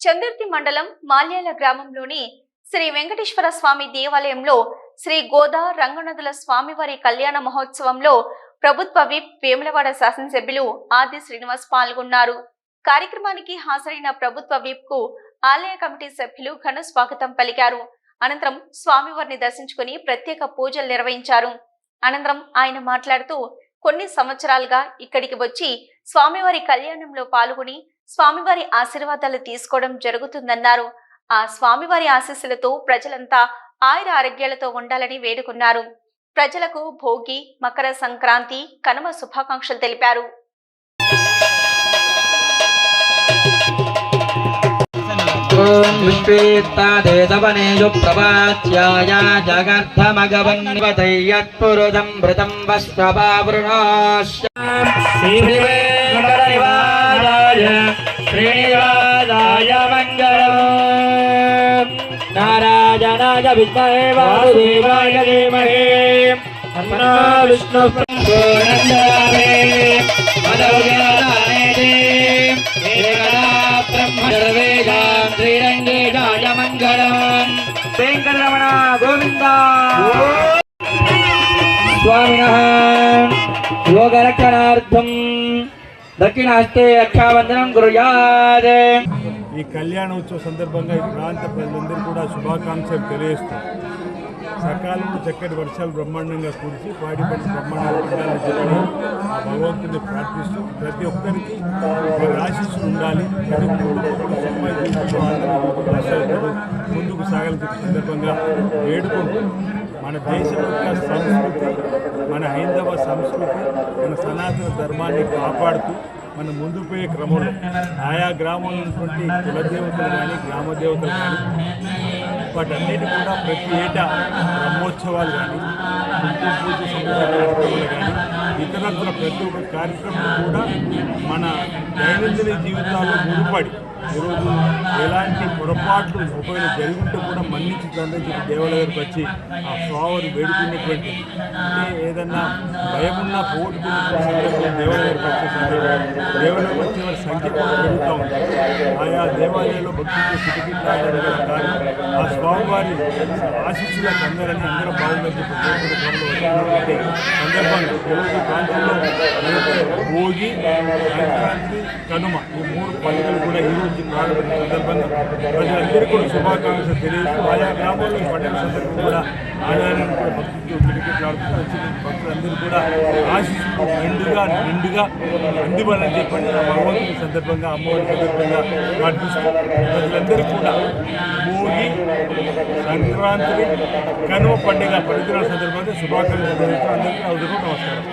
చందుర్తి మండలం మాల్యాల గ్రామంలోని శ్రీ వెంకటేశ్వర స్వామి దేవాలయంలో శ్రీ గోదా రంగనదుల స్వామివారి కళ్యాణ మహోత్సవంలో ప్రభుత్వ విప్ వేములవాడ శాసనసభ్యులు ఆది శ్రీనివాస్ పాల్గొన్నారు. కార్యక్రమానికి హాజరైన ప్రభుత్వ విప్కు ఆలయ కమిటీ సభ్యులు ఘన స్వాగతం పలికారు. అనంతరం స్వామివారిని దర్శించుకుని ప్రత్యేక పూజలు నిర్వహించారు. అనంతరం ఆయన మాట్లాడుతూ కొన్ని సంవత్సరాలుగా ఇక్కడికి వచ్చి స్వామివారి కళ్యాణంలో పాల్గొని స్వామివారి ఆశీర్వాదాలు తీసుకోవడం జరుగుతుందన్నారు. ఆ స్వామివారి ఆశీస్సులతో ప్రజలంతా ఆయుర ఆరోగ్యాలతో ఉండాలని వేడుకున్నారు. ప్రజలకు భోగి మకర సంక్రాంతి కనుమ శుభాకాంక్షలు తెలిపారు. श्रीनिवासाय मङ्गलम् नारायणाय विद्महे वासुदेवाय धीमहि तन्नो विष्णुः प्रचोदयामि मदव्यादानेति एकदा ब्रह्म सर्वेषां श्रीरङ्गेशाय मङ्गलम् वेङ्कटरमण गोविन्द स्वामिनः योगरक्षणार्थं దక్షిణాస్తే రక్షాబంధనం గురుయాద్ ఈ కళ్యాణ కళ్యాణోత్సవ సందర్భంగా ఈ ప్రాంత ప్రజలందరూ కూడా శుభాకాంక్షలు తెలియజేస్తారు సకాలంలో చక్కటి వర్షాలు బ్రహ్మాండంగా కురిసి పాడి పడి బ్రహ్మాండాలు పండాలని భగవంతుని ప్రార్థిస్తూ ప్రతి ఒక్కరికి ఆశీస్సులు ఉండాలి. ముందుకు సాగాలని చెప్పే సందర్భంగా వేడుకుంటూ మన దేశం యొక్క సంస్కృతి ధర్మాన్ని కాపాడుతూ మనం ముందుకు పోయే క్రమంలో ఆయా గ్రామంలో ఉన్నటువంటి కులదేవతలు కానీ గ్రామదేవతలు కానీ వాటన్నిటి కూడా ప్రతి ఏటా బ్రహ్మోత్సవాలు కానీ పూజ సంబంధించిన కార్యక్రమాలు కానీ ఇతరత్ర ప్రతి ఒక్క కార్యక్రమం కూడా మన దైనందిన జీవితాల్లో ముడిపడి ఈరోజు ఎలాంటి పొరపాట్లు ఒకవేళ జరుగుంటే కూడా మన్నించి తండ్రి చెప్పి దేవాలయానికి వచ్చి ఆ స్వామిని వేడుకునేటువంటి అంటే ఏదన్నా భయమున్నా పోగొట్టుకున్న సందర్భంలో దేవాలయానికి వచ్చే సందర్భంలో దేవాలయం వచ్చే వారి సంఖ్య కూడా పెరుగుతూ ఉంటుంది ఆయా దేవాలయాల్లో భక్తులు సిటికిట్లాడడం ఆ స్వామివారి ఆశీస్సులకు అందరని అందరూ బాగుందని చెప్పి సందర్భంగా ఈరోజు ప్రాంతంలో భోగి సంక్రాంతి కనుమ. ఈ మూడు పండుగలు కూడా ఈరోజు రోజు సందర్భంగా ప్రజలందరికీ కూడా శుభాకాంక్షలు తెలియజేస్తూ ఆయా గ్రామాల్లో ఈ పండుగ సందర్భంగా కూడా ఆదాయాన్ని కూడా భక్తులతో కిటకిట్లాడుతూ వచ్చిన భక్తులందరూ కూడా ఆశిస్తూ నిండుగా నిండుగా అందివ్వాలని చెప్పండి ఆ భగవంతుని సందర్భంగా అమ్మవారి సందర్భంగా ప్రార్థిస్తూ ప్రజలందరికీ కూడా భోగి సంక్రాంతి కనుమ పండుగ పవిత్ర సందర్భంగా శుభాకాంక్షలు తెలియజేస్తూ అందరికీ నా నమస్కారం.